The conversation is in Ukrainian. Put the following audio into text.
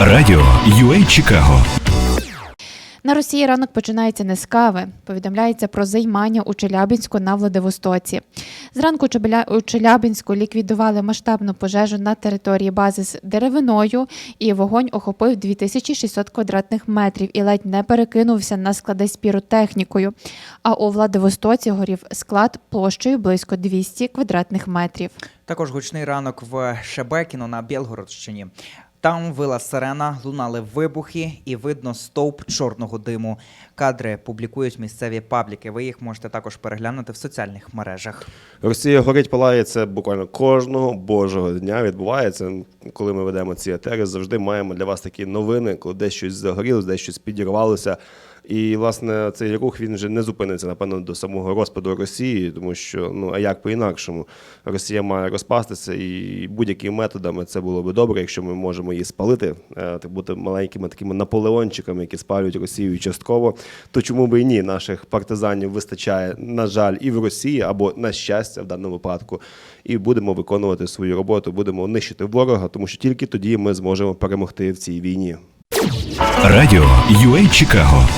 Радіо UA Чикаго На Росії ранок починається не з кави. Повідомляється про займання у Челябінську на Владивостоці. Зранку Чебеля- у Челябінську ліквідували масштабну пожежу на території бази з деревиною, і вогонь охопив 2600 квадратних метрів і ледь не перекинувся на склади з піротехнікою. А у Владивостоці горів склад площею близько 200 квадратних метрів. Також гучний ранок в Шебекіно на Білгородщині. Там вила сирена, лунали вибухи і видно стовп чорного диму. Кадри публікують місцеві пабліки. Ви їх можете також переглянути в соціальних мережах. Росія горить, палає це буквально кожного божого дня відбувається. Коли ми ведемо ці етери, завжди маємо для вас такі новини, коли десь щось загорілося, десь щось підірвалося. І власне цей рух він вже не зупиниться, напевно, до самого розпаду Росії, тому що ну а як по-інакшому Росія має розпастися, і будь-якими методами це було би добре, якщо ми можемо її спалити, е, так бути маленькими такими наполеончиками, які спалюють Росію частково. То чому би і ні? Наших партизанів вистачає, на жаль, і в Росії або на щастя в даному випадку. І будемо виконувати свою роботу, будемо нищити ворога, тому що тільки тоді ми зможемо перемогти в цій війні. Радіо UA Чикаго